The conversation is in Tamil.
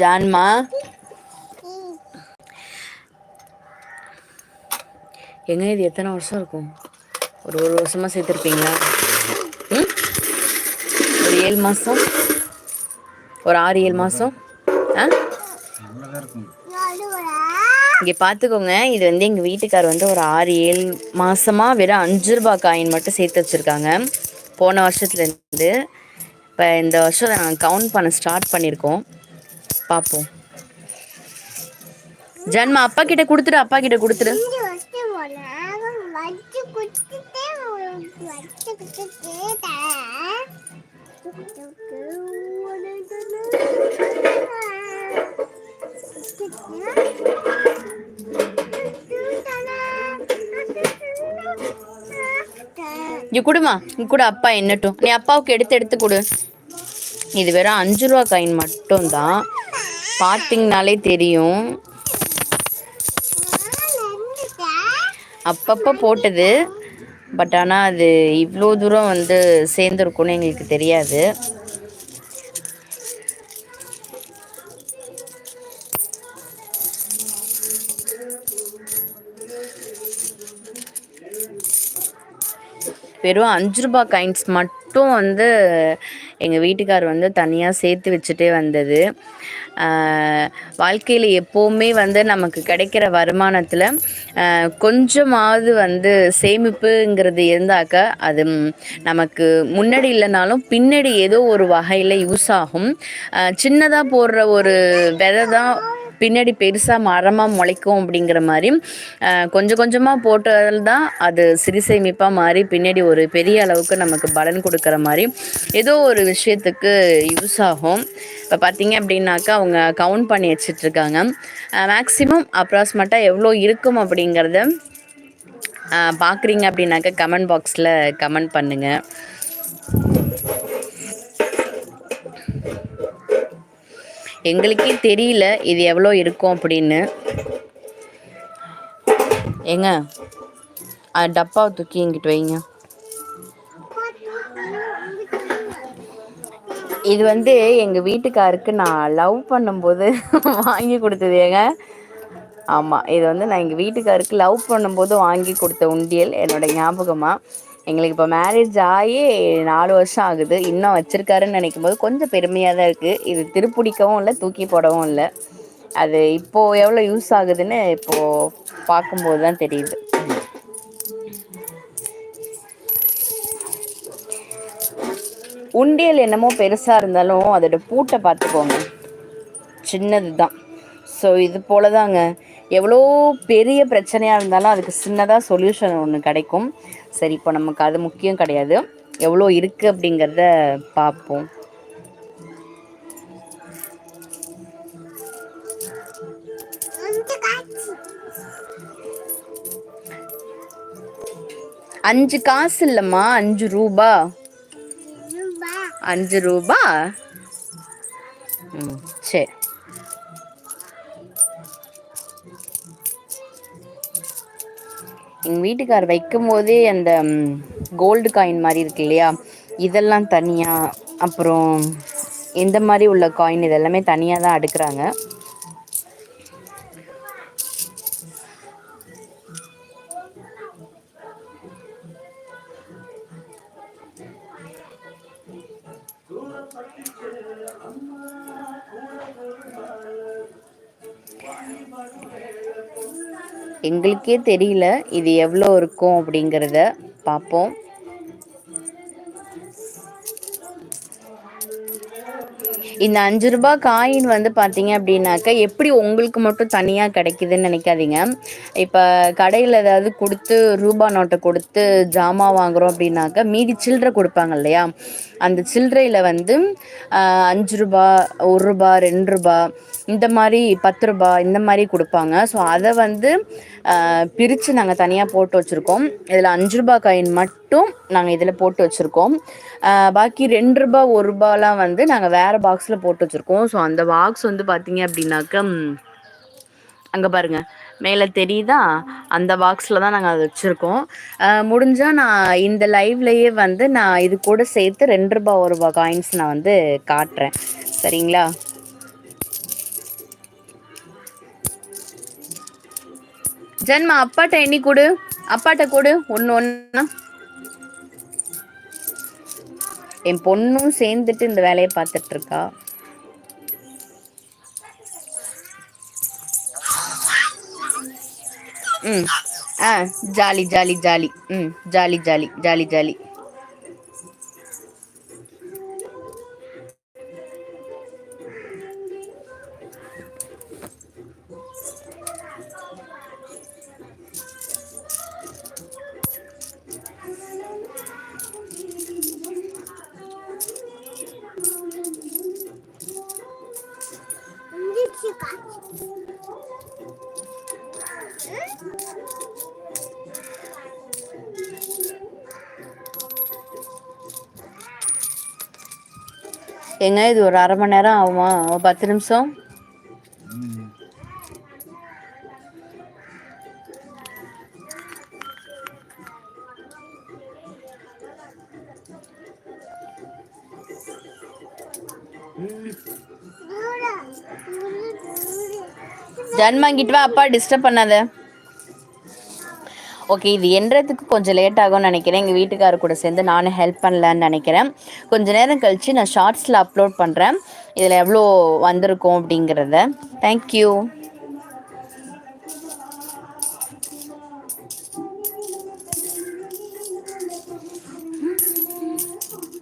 ஜான்மா. எங்க இது எத்தனை வருஷம் இருக்கும்? ஒரு ஒரு வருஷமா சேர்த்துருப்பீங்களா? ஒரு ஏழு மாதம் ஒரு ஆறு ஏழு மாதம் ஆ? இங்கே பார்த்துக்கோங்க இது வந்து எங்கள் வீட்டுக்கார் வந்து ஒரு ஆறு ஏழு மாதமாக வெறும் அஞ்சு ரூபா காயின் மட்டும் சேர்த்து வச்சுருக்காங்க. போன வருஷத்துலேருந்து. இப்போ இந்த வருஷம் நாங்கள் கவுண்ட் பண்ண ஸ்டார்ட் பண்ணியிருக்கோம். பார்ப்போம் ஜன்மா அப்பா கிட்ட கொடுத்துரு. அப்பா கிட்ட கொடுத்துரு இங்க குடுமா? இங்க கூட அப்பா என்னட்டும். நீ அப்பாவுக்கு எடுத்து எடுத்து கொடு. இது வெறும் அஞ்சு ரூபா காயின் மட்டும்தான். பார்த்தீங்கனாலே தெரியும். அப்பப்போ போட்டது. பட் ஆனால் அது இவ்வளோ தூரம் வந்து சேர்ந்துருக்குன்னு எங்களுக்கு தெரியாது. வெறும் அஞ்சு ரூபா காயின்ஸ் மட்டும் வந்து எங்கள் வீட்டுக்கார் வந்து தனியாக சேர்த்து வச்சுட்டே வந்தது. வாழ்க்கையில் எப்போவுமே வந்து நமக்கு கிடைக்கிற வருமானத்தில் கொஞ்சமாவது வந்து சேமிப்புங்கிறது இருந்தாக்க அது நமக்கு முன்னாடி இல்லைனாலும் பின்னாடி ஏதோ ஒரு வகையில் யூஸ் ஆகும். சின்னதாக போடுற ஒரு விதை தான் பின்னாடி பெருசாக மரமாக முளைக்கும் அப்படிங்கிற மாதிரி கொஞ்சம் கொஞ்சமாக போட்டதில் தான் அது சிறு சேமிப்பாக மாறி பின்னாடி ஒரு பெரிய அளவுக்கு நமக்கு பலன் கொடுக்குற மாதிரி ஏதோ ஒரு விஷயத்துக்கு யூஸ் ஆகும். இப்போ பார்த்தீங்க அப்படின்னாக்கா அவங்க கவுண்ட் பண்ணி வச்சிட்ருக்காங்க. மேக்ஸிமம் அப்ராக்சிமேட்டாக எவ்வளோ இருக்கும் அப்படிங்கிறத பார்க்குறீங்க அப்படின்னாக்கா கமெண்ட் பாக்ஸில் கமெண்ட் பண்ணுங்கள் எங்களுக்கே தெரியல இது எவ்வளோ இருக்கும் அப்படின்னு. ஏங்க டப்பாவை தூக்கி எங்கிட்டு வைங்க. இது வந்து எங்கள் வீட்டுக்காருக்கு நான் லவ் பண்ணும்போது வாங்கி கொடுத்தது ஏங்க. ஆமாம் இது வந்து நான் எங்கள் வீட்டுக்காருக்கு லவ் பண்ணும்போது வாங்கி கொடுத்த உண்டியல் என்னோட ஞாபகமாக எங்களுக்கு இப்போ மேரேஜ் ஆகி நாலு வருஷம் ஆகுது. இன்னும் வச்சுருக்காருன்னு நினைக்கும் போது கொஞ்சம் பெருமையாக தான் இருக்குது இது திருப்பிடிக்கவும் இல்லை தூக்கி போடவும் இல்லை. அது இப்போது எவ்வளோ யூஸ் ஆகுதுன்னு இப்போது பார்க்கும்போது தான் தெரியுது. உண்டியல் என்னமோ பெருசாக இருந்தாலும் அதோட பூட்டை பார்த்துக்கோங்க. சின்னது தான் ஸோ இது போல தாங்க எவ்வளோ பெரிய பிரச்சனையாக இருந்தாலும் அதுக்கு சின்னதாக சொல்யூஷன் ஒன்று கிடைக்கும். சரி இப்போ நமக்கு அது முக்கியம் கிடையாது. எவ்வளோ இருக்குது அப்படிங்கிறத பார்ப்போம். அஞ்சு காசு இல்லைம்மா அஞ்சு ரூபா. அஞ்சு ரூபா? ம் சரி. எங்கள் வீட்டுக்கார் வைக்கும் போதே அந்த கோல்டு காயின் மாதிரி இருக்கு இல்லையா? இதெல்லாம் தனியாக அப்புறம் இந்த மாதிரி உள்ள காயின் இதெல்லாமே தனியாக தான் அடுக்கிறாங்க. எங்களுக்கே தெரியல இது எவ்வளோ இருக்கும் அப்படிங்கிறத பார்ப்போம். இந்த அஞ்சு ரூபாய் காயின் வந்து பார்த்தீங்க அப்படின்னாக்கா எப்படி உங்களுக்கு மட்டும் தனியாக கிடைக்குதுன்னு நினைக்காதீங்க. இப்போ கடையில் ஏதாவது கொடுத்து ரூபா நோட்டை கொடுத்து ஜாமான் வாங்குகிறோம் அப்படின்னாக்கா மீதி சில்லறை கொடுப்பாங்க இல்லையா? அந்த சில்லறையில் வந்து அஞ்சு ரூபா ஒரு ரூபா ரெண்டு ரூபா இந்த மாதிரி பத்து ரூபா இந்த மாதிரி கொடுப்பாங்க. ஸோ அதை வந்து பிரித்து நாங்கள் தனியாக போட்டு வச்சுருக்கோம். இதில் அஞ்சு ரூபா காயின் மட்டும் மட்டும் நாங்கள் இதில் போட்டு வச்சுருக்கோம். பாக்கி ரெண்டு ரூபா ஒரு ரூபாலாம் வந்து நாங்கள் வேறு பாக்ஸில் போட்டு வச்சுருக்கோம். ஸோ அந்த பாக்ஸ் வந்து பார்த்தீங்க அப்படின்னாக்க அங்கே பாருங்கள் மேலே தெரியுதா? அந்த பாக்ஸில் தான் நாங்கள் அதை வச்சுருக்கோம். முடிஞ்சால் நான் இந்த லைவ்லையே வந்து நான் இது கூட சேர்த்து ரெண்டு ரூபா ஒரு ரூபா காயின்ஸ் நான் வந்து காட்டுறேன். சரிங்களா? ஜென்மா அப்பாட்ட எண்ணி கொடு. அப்பாட்ட கொடு. ஒன்று ஒன்றா என் பொண்ணும் சேர்ந்துட்டு இந்த வேலையை பார்த்துட்டு இருக்கா ம். ஆ ஜாலி ஜாலி ஜாலி. ம் ஜாலி ஜாலி ஜாலி ஜாலி. எங்க இது ஒரு அரை மணி நேரம் ஆகுமா? பத்து நிமிஷம்? ஜன் வாங்கிட்டு வா அப்பா டிஸ்டர்ப் பண்ணாத. ஓகே இது என்றதுக்கு கொஞ்சம் லேட் ஆகும்னு நினைக்கிறேன். எங்கள் வீட்டுக்காரர் கூட சேர்ந்து நானும் ஹெல்ப் பண்ணலான்னு நினைக்கிறேன். கொஞ்ச நேரம் கழித்து நான் ஷார்ட்ஸில் அப்லோட் பண்ணுறேன் இதில் எவ்வளோ வந்திருக்கும் அப்படிங்கிறத. தேங்க்யூ